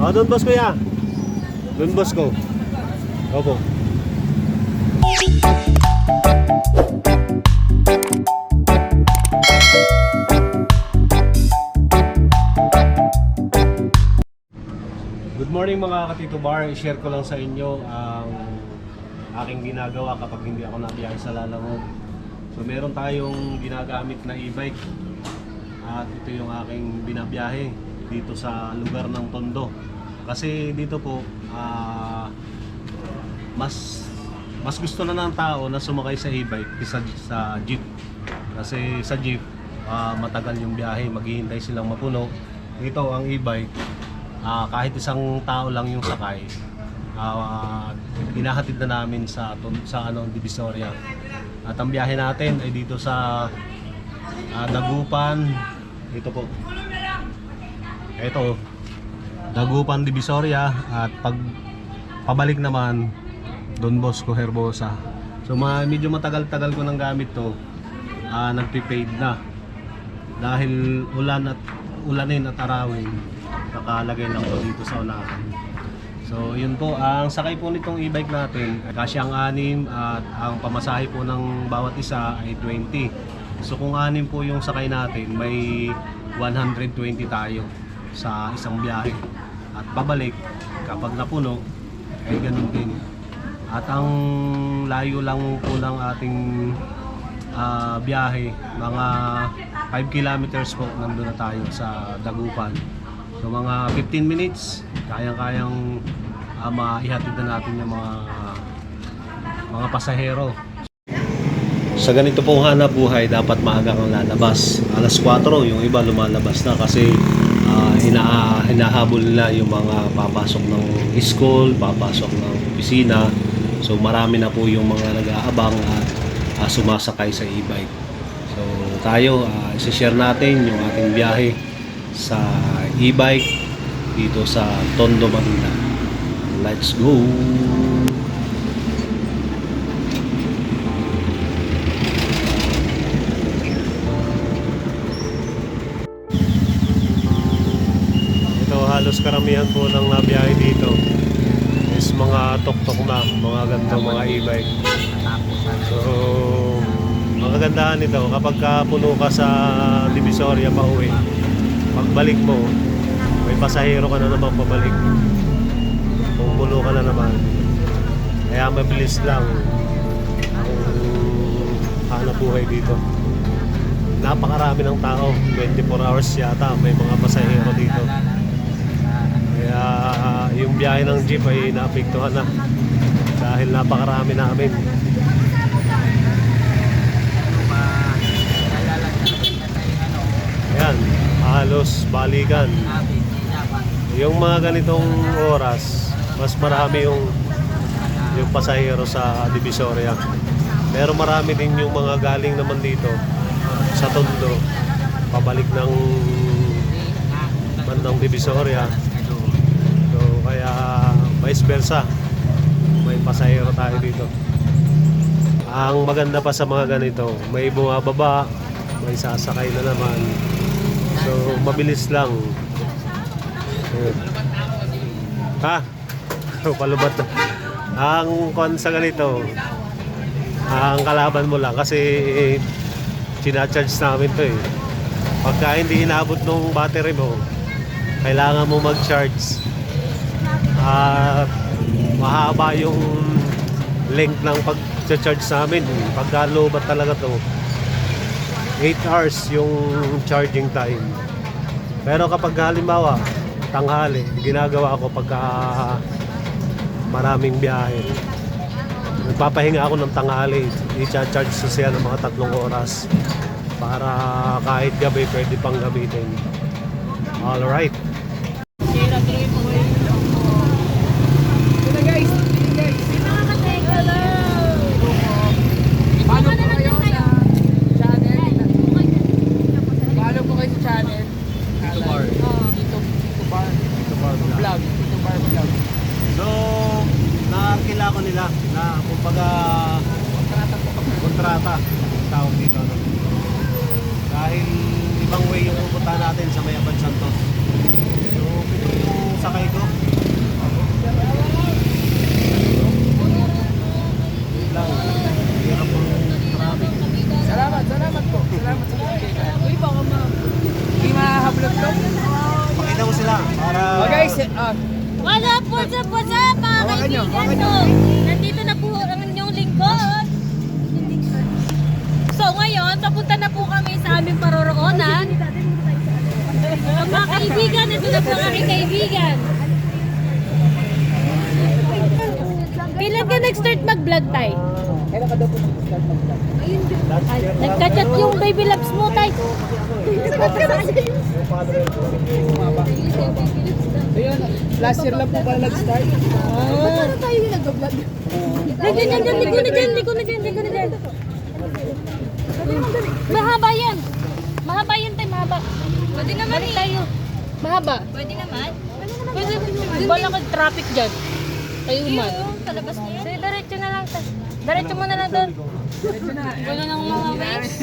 Oh, Don Bosco ya. Don Bosco. Opo. Good morning mga katito bar. I-share ko lang sa inyo ang aking ginagawa kapag hindi ako nabiyahe sa Lalamog. So meron tayong ginagamit na e-bike at ito yung aking binabiyahe dito sa lugar ng Tondo. Kasi dito po ah, mas mas gusto na ng tao na sumakay sa e-bike kaysa sa jeep. Kasi sa jeep ah, matagal yung biyahe, maghihintay silang mapuno. Dito ang e-bike ah, kahit isang tao lang yung sakay. ah hinahatid na namin sa sa ano Divisoria. At ang biyahe natin ay dito sa ah, Dagupan. Dito po. Ito. Dagupan Divisoria at pag pabalik naman Don Bosco Herbosa. So ma medyo matagal-tagal ko nang gamit to. Ah nagprepaid na. Dahil ulan at ulanin at arawin, nakalagay lang to dito sa unahan. So yun po, ang sakay po nitong e-bike natin, kasya ang anim at ang pamasahe po ng bawat isa ay 20. So kung anim po yung sakay natin, may 120 tayo sa isang biyahe. At pabalik, kapag napuno, ay ganun din. At ang layo lang po ng ating ah, biyahe, mga 5 kilometers po nandun na tayo sa Dagupan. So mga 15 minutes, kayang-kayang uh, maihatid na natin yung mga mga pasahero. Sa ganito pong hanap buhay, dapat maaga kang lalabas. Alas 4, yung iba lumalabas na kasi ah, hina, hinahabol nila yung mga papasok ng school, papasok ng opisina. So marami na po yung mga nag-aabang at ah, sumasakay sa e-bike. So tayo, uh, share natin yung ating biyahe sa e-bike dito sa Tondo, Manila. Let's go! Halos karamihan po ng nabiyahe dito is mga tok-tok na, mga gandang mga e-bike. So, ang kagandahan nito, kapag ka puno ka sa Divisoria pa uwi, pagbalik mo, may pasahero ka na naman pabalik. Kung puno ka na naman. Kaya mabilis lang ang hanap buhay dito. Napakarami ng tao, 24 hours yata may mga pasahero dito. Kaya yung biyahe ng jeep ay naapektuhan na dahil napakarami namin. Ayan, halos balikan. Yung mga ganitong oras, mas marami yung yung pasahero sa Divisoria. Pero marami din yung mga galing naman dito sa Tondo, pabalik ng bandang Divisoria. Kaya vice versa, may pasahero tayo dito. Ang maganda pa sa mga ganito, may bumababa, may sasakay na naman. So mabilis lang. Ayun. Ha? Palubat na. Ang kon sa ganito, ang kalaban mo lang kasi sinacharge namin to eh. Pagka hindi inabot nung battery mo, kailangan mo mag-charge. At mahaba yung length ng pag-charge namin. Pagka lobat talaga to, 8 hours yung charging time. Pero kapag halimbawa, tanghali, ginagawa ko pagka maraming biyahe. Nagpapahinga ako ng tanghali, i-charge sa siya ng mga tatlong oras para kahit gabi pwede pang gamitin. Alright. nila na kumbaga kontrata kontrata tawag dito ano? dahil ibang way yung pupunta natin sa Mayaban Santos. So ito yung sakay ko. Lang. Hirap salamat salamat po. Salamat salamat uy baka ma hindi mahablog to. Pakita ko sila oh guys uh, Wala po sa po sa mga kaibigan ko. Papunta na po kami sa aming paroroonan. Ang mga kaibigan, ito na po ang aking kaibigan. Kailan ka nag-start mag-vlog, Tay? Kailan ka daw po mag-start mag-vlog? Nagka-chat yung baby loves mo, Tay. So yun, last year lang po pala nag-start. Ah. tayo yung nag-vlog? Diyan, diyan, diyan, liko na dyan, liko na dyan, liko na dyan. Mahaba yan. Mahaba yan tayo, mahaba. Pwede naman Balik tayo. Mahaba. Pwede naman. Pwede naman. Wala kang traffic dyan. Tayo man. Talabas niya. Sige, diretso na lang tayo. Diretso mo na lang doon. Wala nang mga waves.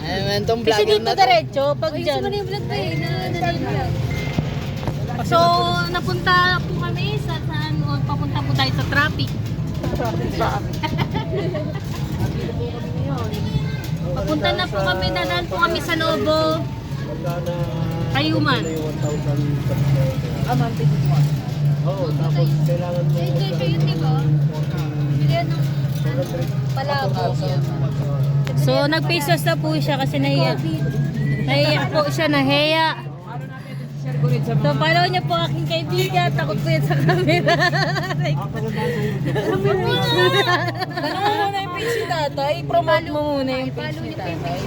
Ayun, tong Kasi vlogger dito na to. diretso, pag dyan. Ayun, vlog pa eh. So, napunta po kami sa saan, o, papunta po tayo sa traffic. Papunta na po kami, dadaan po kami sa Lobo, Kayuman. Ah, ma'am. Oo, tapos kailangan mo... yun, di ba? Palabo. So, nag-faceless na po siya kasi nahiya. Nahiya po siya, nahiya. So, follow niyo po aking kaibigan. Takot po yan sa camera. Tanong mo muna yung page ni tatay. Promote mo muna yung page ni tatay.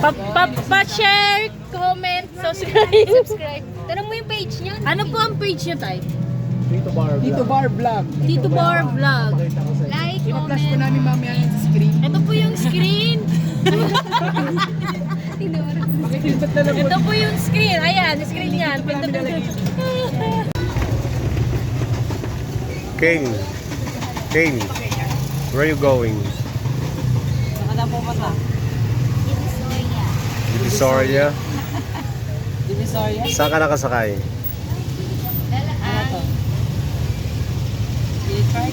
Pa- pa- Pa-share, comment, subscribe. subscribe. Tanong mo yung page niya. Ano po ang page niya, tay? Dito bar. Dito bar vlog. Tito Bar Vlog. Like, Ina-flash po comment. namin mamaya yung screen. Ito po yung screen. Ito po yung screen. Ayan, yung screen yan. Kane. Kane. Where are you going? Nakada po pa sa Divisoria. Divisoria. Saan ka nakasakay? Ano to? Di-try?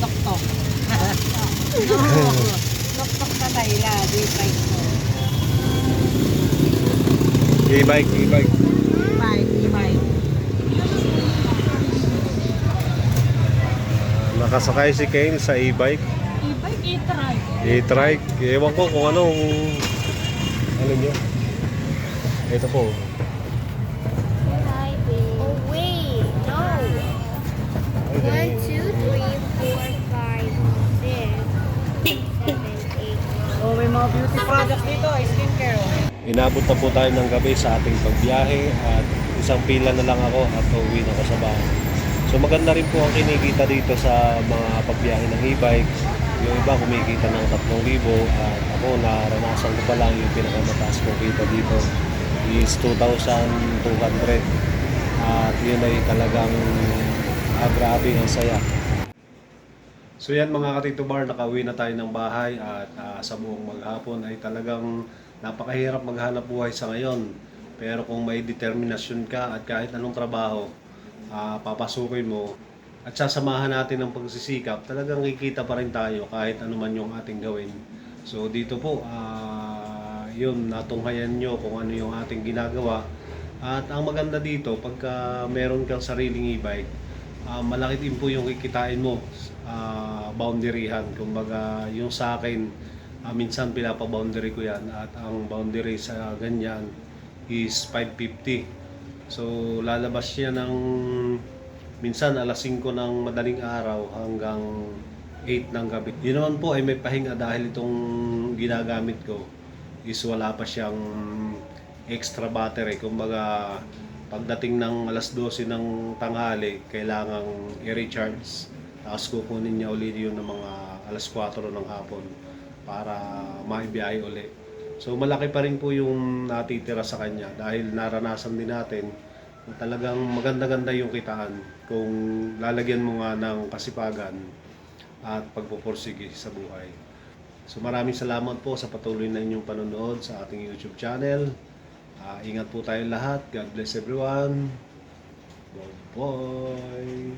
Tok-tok. Tok-tok na tayo la. Di-try E-bike, e-bike. Bike, e-bike. Nakasakay si Kane sa e-bike. E-bike, e-try. E-trike. Ewan ko kung anong... Ano niya? Ito po. Oh, wait. No. One, two, three, four, five, six, seven, eight. Oh, may mga beauty products dito. Skincare. Inabot na po tayo ng gabi sa ating pagbiyahe at isang pila na lang ako at uwi na ako sa bahay. So maganda rin po ang kinikita dito sa mga pagbiyahe ng e-bike. Yung iba kumikita ng 3,000 at ako naranasan ko pa lang yung pinakamataas ko kita dito is 2,200 at yun ay talagang ah, grabe ang saya. So yan mga katito bar, nakauwi na tayo ng bahay at ah, sa buong maghapon ay talagang napakahirap maghanap buhay sa ngayon. Pero kung may determinasyon ka at kahit anong trabaho, ah, papasukin mo at sasamahan natin ng pagsisikap, talagang kikita pa rin tayo kahit ano man yung ating gawin. So dito po, ah, yun, natunghayan nyo kung ano yung ating ginagawa. At ang maganda dito, pagka meron kang sariling e-bike, ah, malaki din po yung kikitain mo ah, boundaryhan kumbaga yung sa akin ah, minsan pinapa-boundary ko yan at ang boundary sa ganyan is 550 so lalabas siya ng minsan alas 5 ng madaling araw hanggang 8 ng gabi. Yun naman po ay may pahinga dahil itong ginagamit ko is wala pa siyang extra battery. Kumbaga pagdating ng alas 12 ng tanghali, kailangang i-recharge. Tapos kukunin niya ulit yun ng mga alas 4 ng hapon para maibiyahe uli. So malaki pa rin po yung natitira sa kanya dahil naranasan din natin na talagang maganda-ganda yung kitaan kung lalagyan mo nga ng kasipagan at pagpupursige sa buhay. So maraming salamat po sa patuloy na inyong panonood sa ating YouTube channel. Ah, ingat po tayong lahat. God bless everyone. Bye-bye.